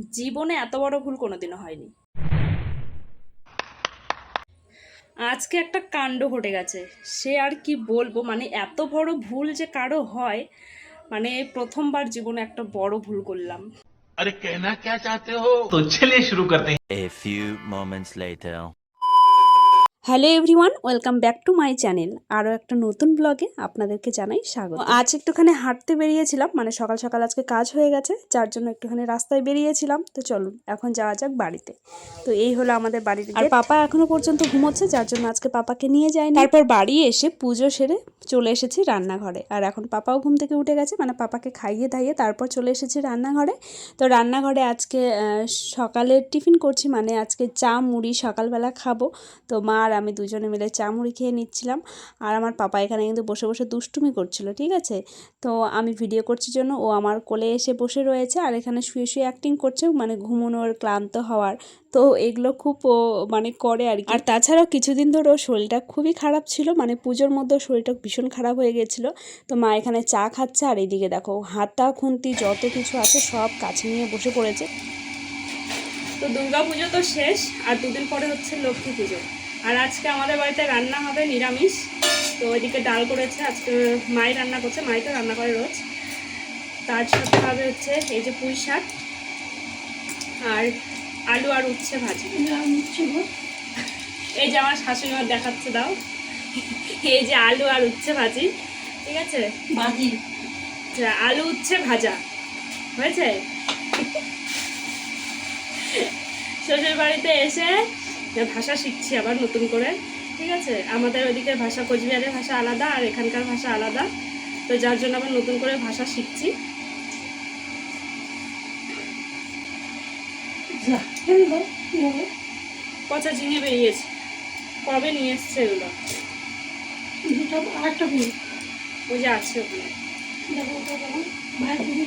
জীবনে এত বড় ভুল কোনোদিনও হয়নি। আজকে একটা কাণ্ড ঘটে গেছে। সে আর কি বলব? মানে এত বড় ভুল যে কারও হয় মানে প্রথমবার জীবনে একটা বড় ভুল করলাম। আরে কেনা কে চাতে হো? তো চলে শুরু করতে। A few moments later hello everyone welcome back to my channel. আরও একটা নতুন ব্লগে আপনাদেরকে জানাই স্বাগত। আজ একটুখানি হাঁটতে বেরিয়েছিলাম মানে সকাল সকাল আজকে কাজ হয়ে গেছে যার জন্য একটুখানি রাস্তায় বেরিয়েছিলাম। তো চলুন এখন যাওয়া যাক বাড়িতে। তো এই হলো আমাদের বাড়ির আর পাপা এখনও পর্যন্ত ঘুমোচ্ছে যার জন্য আজকে পাপাকে নিয়ে যায়নি। তারপর বাড়ি এসে পুজো সেরে চলে এসেছি রান্নাঘরে। আর এখন পাপাও ঘুম থেকে উঠে গেছে মানে পাপাকে খাইয়ে দাইয়ে তারপর চলে এসেছি রান্নাঘরে। তো রান্নাঘরে আজকে সকালের টিফিন করছি মানে আজকে চা মুড়ি সকালবেলা খাব। তো মা আর আমি দুজনে মিলে চা মুড়ি খেয়ে নিচ্ছিলাম। আর আমার পাপা এখানে কিন্তু বসে বসে দুষ্টুমি করছিল, ঠিক আছে? তো আমি ভিডিও করছি জন্য, ও আমার কোলে এসে বসে রয়েছে আর এখানে শুয়ে শুয়ে অ্যাক্টিং করছে মানে ঘুমোনোর ক্লান্ত হওয়ার। তো এগুলো খুব মানে করে আর কি। আর তাছাড়াও কিছুদিন ধরে ওর শরীরটা খুবই খারাপ ছিল মানে পুজোর মধ্যে শরীরটা ভীষণ খারাপ হয়ে গেছিল। তো মা এখানে চা খাচ্ছে আর এইদিকে দেখো হাতা খুন্তি, যত কিছু আছে সব কাছে নিয়ে বসে পড়েছে। তো দুর্গা পুজো তো শেষ, আর দুদিন পরে হচ্ছে লক্ষ্মী পুজো। আর আজকে আমাদের বাড়িতে রান্না হবে নিরামিষ। তো ওইদিকে ডাল করেছে আজকে মাই রান্না করছে মাই তো রান্না করে রোজ। তার সাথে হবে হচ্ছে এই যে পুঁই শাক আর আলু আর উচ্ছে ভাজি। এই যে আমার শাশুড়ি মা দেখাচ্ছে দাও। এই যে আলু আর উচ্ছে ভাজি ঠিক আছে? বাজি আচ্ছা, আলু উচ্ছে ভাজা হয়েছে? শ্বশুর বাড়িতে এসে ভাষা শিখছি আবার নতুন করে ঠিক আছে? আমাদের ওদিকের ভাষা কোচবিহারের ভাষা আলাদা আর এখানকার ভাষা আলাদা। তো যার জন্য আবার নতুন করে ভাষা শিখছি। পচা ঝিঙে বেরিয়েছে। কবে নিয়ে এসছে এগুলো? দুটো ফুল ওই যে আছে কেমন ভাই তুমি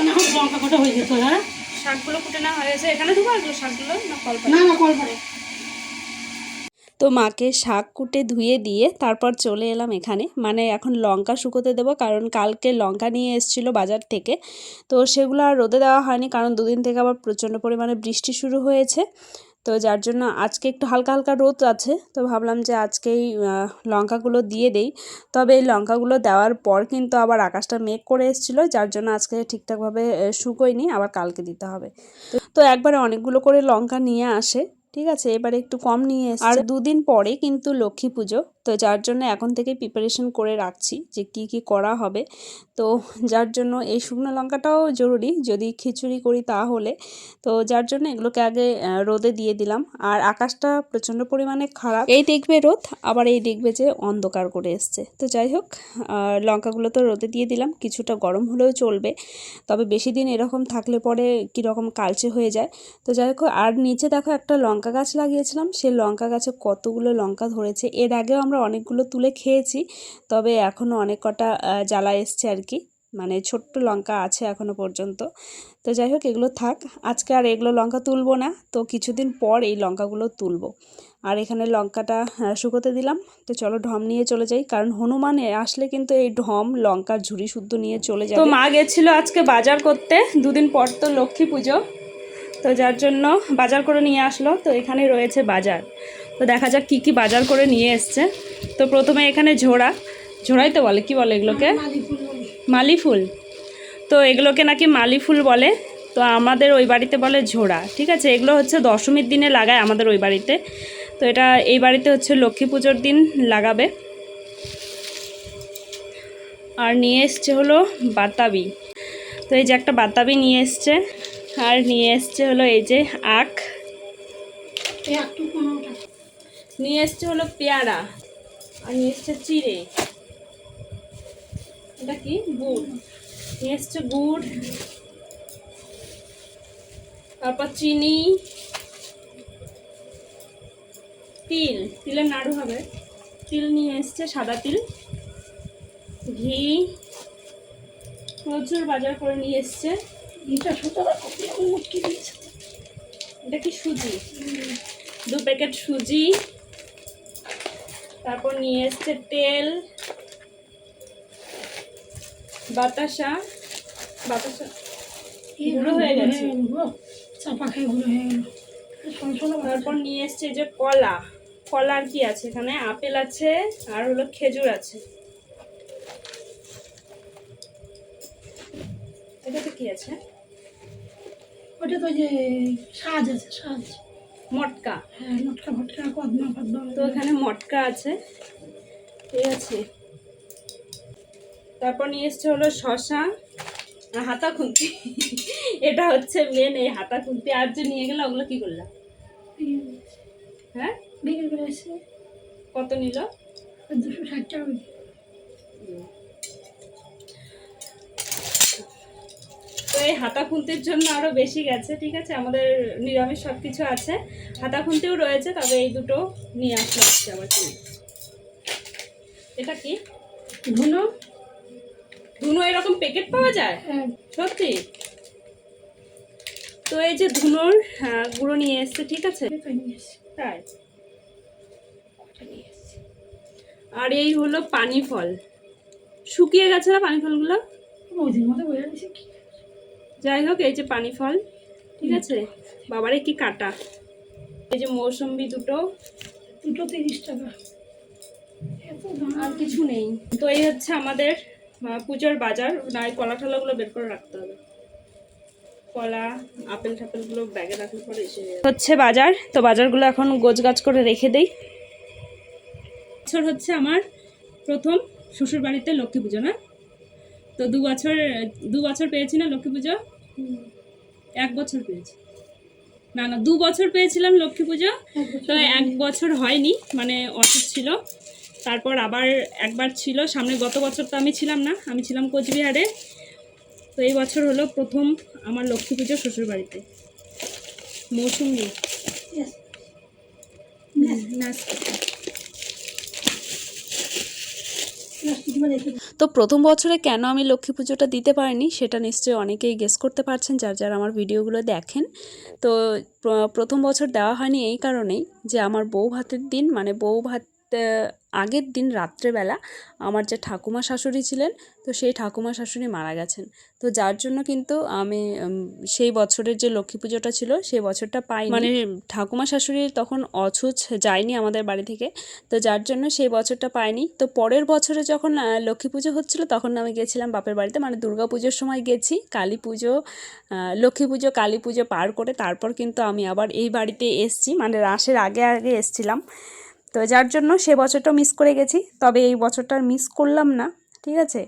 না হোক লঙ্কা কটা হয়ে যেত হ্যাঁ? শাকগুলো কুটে না হয়েছে এখানে ধুবো এগুলো শাকগুলো না কল না না কল করে। তো মাকে শাক কুটে ধুয়ে দিয়ে তারপর চলে এলাম এখানে। মানে এখন লঙ্কা শুকোতে দেবো কারণ কালকে লঙ্কা নিয়ে এসেছিল বাজার থেকে। তো সেগুলো আর রোদে দেওয়া হয়নি কারণ দুদিন থেকে আবার প্রচণ্ড পরিমাণে বৃষ্টি শুরু হয়েছে। তো যার জন্য আজকে একটু হালকা হালকা রোদ আছে, তো ভাবলাম যে আজকেই লঙ্কাগুলো দিয়ে দেই। তবে এই লঙ্কাগুলো দেওয়ার পর কিন্তু আবার আকাশটা মেঘ করে এসেছিল, যার জন্য আজকে ঠিকঠাকভাবে শুকোয়নি, আবার কালকে দিতে হবে। তো- একবারে অনেকগুলো করে লঙ্কা নিয়ে আসে, ঠিক আছে? এবারে একটু কম নিয়ে আর দুদিন পরে কিন্তু লক্ষ্মী পুজো তো যার জন্য এখন থেকে প্রিপারেশন করে রাখছি যে কি কি করা হবে। তো যার জন্য এই শুকনো লঙ্কাটাও জরুরি, যদি খিচুড়ি করি তাহলে। তো যার জন্য এগুলোকে আগে রোদে দিয়ে দিলাম। আর আকাশটা প্রচণ্ড পরিমাণে খারাপ। এই দেখবে রোদ, আবার এই দেখবে যে অন্ধকার করে এসছে। তো যাই হোক লঙ্কাগুলো তো রোদে দিয়ে দিলাম, কিছুটা গরম হলেও চলবে। তবে বেশি দিন এরকম থাকলে পরে কীরকম কালচে হয়ে যায়। তো যাই হোক, আর নিচে দেখো একটা লঙ্কা গাছ লাগিয়েছিলাম। সেই লঙ্কা গাছে কতগুলো লঙ্কা ধরেছে, এর আগেও আমরা অনেকগুলো তুলে খেয়েছি তবে এখনও অনেক কটা জ্বালা এসছে আর কি। মানে ছোট্ট লঙ্কা আছে এখনও পর্যন্ত। তো যাই হোক এগুলো থাক। আজকে আর এগুলো লঙ্কা তুলবো না। তো কিছুদিন পর এই লঙ্কাগুলো তুলবো। আর এখানে লঙ্কাটা শুকোতে দিলাম। তো চলো ঢম নিয়ে চলে যাই। কারণ হনুমানে আসলে কিন্তু এই ঢম লঙ্কার ঝুড়ি শুদ্ধ নিয়ে চলে যায় তো মা গেছিল আজকে বাজার করতে। দুদিন পর তো লক্ষ্মী পুজো। তো যার জন্য বাজার করে নিয়ে আসলো। তো এখানে রয়েছে বাজার। তো দেখা যাক কি কি বাজার করে নিয়ে এসছে। তো প্রথমে এখানে ঝোড়া। ঝোড়াই তো বলে, কি বলে এগুলোকে? মালি ফুল তো এগুলোকে নাকি মালি ফুল বলে। তো আমাদের ওই বাড়িতে বলে ঝোড়া। ঠিক আছে, এগুলো হচ্ছে দশমীর দিনে লাগায় আমাদের ওই বাড়িতে। তো এটা এই বাড়িতে হচ্ছে লক্ষ্মী পুজোর দিন লাগাবে। আর নিয়ে এসছে হলো বাতাবি। তো এই যে একটা বাতাবি নিয়ে এসছে। আর নিয়ে এসছে হলো এই যে আখ। নিয়ে এসছে হলো পেয়ারা আর নিয়ে এসছে চিড়ে। এটা কি? গুড়। নিয়ে এসছে গুড় তারপর চিনি তিল তিলের নাড়ু হবে। তিল নিয়ে এসছে সাদা তিল ঘি প্রচুর বাজার করে নিয়ে এসছে। মুটকি দিয়েছে। এটা কি সুজি? দু প্যাকেট সুজি তারপর নিয়ে এসছে তেল বাতাসা বাতাসা গুঁড়ো হয়ে গেছে। চাপা খেয়ে গুঁড়ো হয়ে গেল। তারপর নিয়ে এসছে যে কলা। কলা আর কি আছে এখানে? আপেল আছে আর হলো খেজুর আছে। এটাতে কি আছে? ওটা তো যে সাজ আছে সাজ। মটকা। হ্যাঁ মটকা ফটকা কদমা ফদমা তো এখানে মটকা আছে। ঠিক আছে। তারপর নিয়ে এসছে হলো শশা আর হাতা খুন্তি। এটা হচ্ছে মেন এই হাতা খুন্তি। আর যে নিয়ে গেলে ওগুলো কি করলাম? হ্যাঁ? বিক্রি করে এসছে কত নিল? দুশো ষাট টাকা তো এই হাতা খুন্তির জন্য আরও বেশি গেছে ঠিক আছে? আমাদের নিরামিষ সব কিছু আছে। হাতা খুন্তিও রয়েছে তবে এই দুটো নিয়ে আসলে হচ্ছে আবার কিনে এটা কি? ধুনো? ধুনো এরকম প্যাকেট পাওয়া যায়? হ্যাঁ। সত্যি? তো এই যে ধুনোর গুঁড়ো নিয়ে এসছে ঠিক আছে? তাই? আর এই হলো পানি ফল শুকিয়ে গেছে না পানি ফলগুলো যাই হোক এই যে পানি ফল ঠিক আছে? বাবারে কি কাটা। এই যে মৌসম্বি দুটো। দুটো তিরিশ টাকা। এত আর কিছু নেই। তো এই হচ্ছে আমাদের পুজোর বাজার। না এই কলা টলাগুলো বের করে রাখতে হবে। কলা আপেল টাপেলগুলো ব্যাগে রাখলে পরে এসে হচ্ছে বাজার। তো বাজারগুলো এখন গোছ গাছ করে রেখে দেই। বছর হচ্ছে আমার প্রথম শ্বশুর বাড়িতে লক্ষ্মী পুজো না? তো দু বছর দু বছর পেয়েছি না লক্ষ্মী পুজো। এক বছর পেয়েছি। না না দু বছর পেয়েছিলাম লক্ষ্মী পুজো। তো এক বছর হয়নি মানে অসুখ ছিল। তারপর আবার একবার ছিল সামনে গত বছর তো আমি ছিলাম না আমি ছিলাম কোচবিহারে। তো এই বছর হলো প্রথম আমার লক্ষ্মী পুজো শ্বশুর বাড়িতে মৌসুমি Yes. তো প্রথম বছরে কেন আমি লক্ষ্মী পুজোটা দিতে পারিনি সেটা নিশ্চয়ই অনেকেই গেস করতে পারছেন, যার যার আমার ভিডিওগুলো দেখেন। তো প্রথম বছর দেওয়া হয়নি এই কারণেই যে আমার বউ ভাতের দিন মানে বউ ভাত আগের দিন রাত্রেবেলা আমার যে ঠাকুমা শাশুড়ি ছিলেন তো সেই ঠাকুমা শাশুড়ি মারা গেছেন। তো যার জন্য কিন্তু আমি সেই বছরের যে লক্ষ্মী পুজোটা ছিল সেই বছরটা পাই মানে ঠাকুমা শাশুড়ি তখন অছুচ যায়নি আমাদের বাড়ি থেকে তো যার জন্য সেই বছরটা পাইনি। তো পরের বছরে যখন লক্ষ্মী পুজো হচ্ছিল তখন আমি গেছিলাম বাপের বাড়িতে। মানে দুর্গা পুজোর সময় গেছি কালী পুজো লক্ষ্মী পুজো কালী পুজো পার করে তারপর কিন্তু আমি আবার এই বাড়িতে এসছি। মানে রাসের আগে আগে এসছিলাম। তো যার জন্য সে বছরটা মিস করে গেছি, তবে এই বছরটা মিস করলাম না, ঠিক আছে?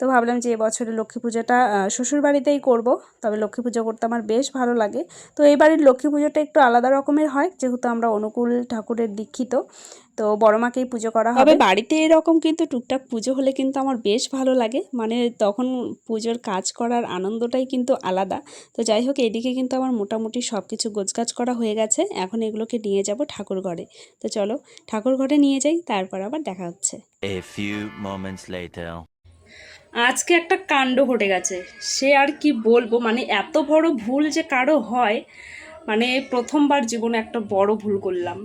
তো ভাবলাম যে এবছরে লক্ষ্মী পুজোটা আহ, শ্বশুর বাড়িতেই করব। তবে লক্ষ্মী পুজো করতে আমার বেশ ভালো লাগে। তো এই বাড়ির লক্ষ্মী পুজোটা একটু আলাদা রকমের হয় যেহেতু আমরা অনুকূল ঠাকুরের দীক্ষিত। তো বড় মাকেই পুজো করা হবে। বাড়িতে এরকম কিন্তু টুকটাক পুজো হলে কিন্তু আমার বেশ ভালো লাগে। মানে তখন পুজোর কাজ করার আনন্দটাই কিন্তু আলাদা। তো যাই হোক এদিকে কিন্তু আমার মোটামুটি সব কিছু গোছগাছ করা হয়ে গেছে। এখন এগুলোকে নিয়ে যাব ঠাকুর ঘরে। তো চলো ঠাকুর ঘরে নিয়ে যাই তারপর আবার দেখা হচ্ছে। A few moments later. আজকে একটা কাণ্ড ঘটে গেছে। সে আর কি বলব? মানে এত বড় ভুল যে কারও হয় মানে প্রথমবার জীবনে একটা বড় ভুল করলাম।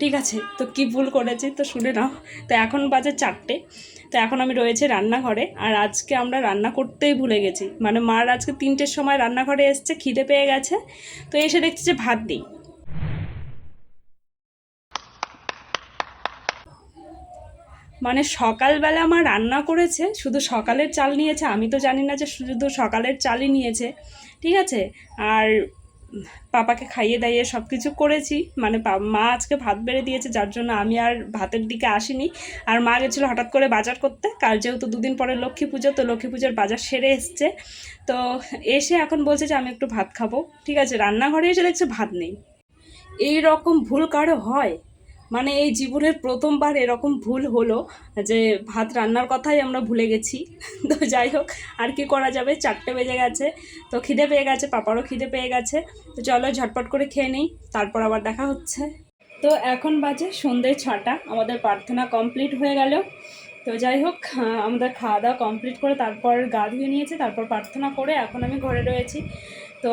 ঠিক আছে, তো কি ভুল করেছি তো শুনে নাও। তো এখন বাজে চারটে, তো এখন আমি রয়েছে রান্নাঘরে। আর আজকে আমরা রান্না করতেই ভুলে গেছি। মানে মার আজকে তিনটের সময় রান্নাঘরে এসছে, খিদে পেয়ে গেছে। তো এসে দেখছি যে ভাত দিই মানে সকালবেলা আমার রান্না করেছে, শুধু সকালের চাল নিয়েছে, আমি তো জানি না যে শুধু সকালের চালই নিয়েছে, ঠিক আছে? আর পাপাকে খাইয়ে দাইয়ে সব কিছু করেছি মানে মা আজকে ভাত বেড়ে দিয়েছে, যার জন্য আমি আর ভাতের দিকে আসিনি। আর মা গেছিল হঠাৎ করে বাজার করতে, কাল যেহেতু দুদিন পরে লক্ষ্মী পুজো, তো লক্ষ্মী পুজোর বাজার সেরে এসছে। তো এসে এখন বলছে যে আমি একটু ভাত খাব, ঠিক আছে? রান্নাঘরে এসে দেখছে ভাত নেই। এই রকম ভুল কারও হয়? মানে এই জীবনের প্রথমবার এরকম ভুল হলো যে ভাত রান্নার কথাই আমরা ভুলে গেছি। তো যাই হোক, আর কি করা যাবে? চারটে বেজে গেছে, তো খিদে পেয়ে গেছে, পাপারও খিদে পেয়ে গেছে। তো চলো ঝটপট করে খেয়ে নিই, তারপর আবার দেখা হচ্ছে। তো এখন বাজে সন্ধ্যে ছটা, আমাদের প্রার্থনা কমপ্লিট হয়ে গেল। তো যাই হোক আমাদের খাওয়া দাওয়া কমপ্লিট করে তারপর গা ধুয়ে নিয়েছে, তারপর প্রার্থনা করে এখন আমি ঘরে রয়েছি। তো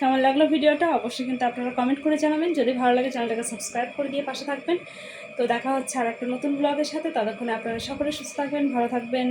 কেমন লাগল ভিডিওটা? অবশ্যই কিন্তু আপনারা কমেন্ট করে জানাবেন। যদি ভালো লাগে, চ্যানেলটাকে সাবস্ক্রাইব করে দিয়ে পাশে থাকবেন। তো দেখা হচ্ছে আর একটা নতুন ব্লগের সাথে। ততক্ষণে আপনারা সকলে সুস্থ থাকবেন, ভালো থাকবেন।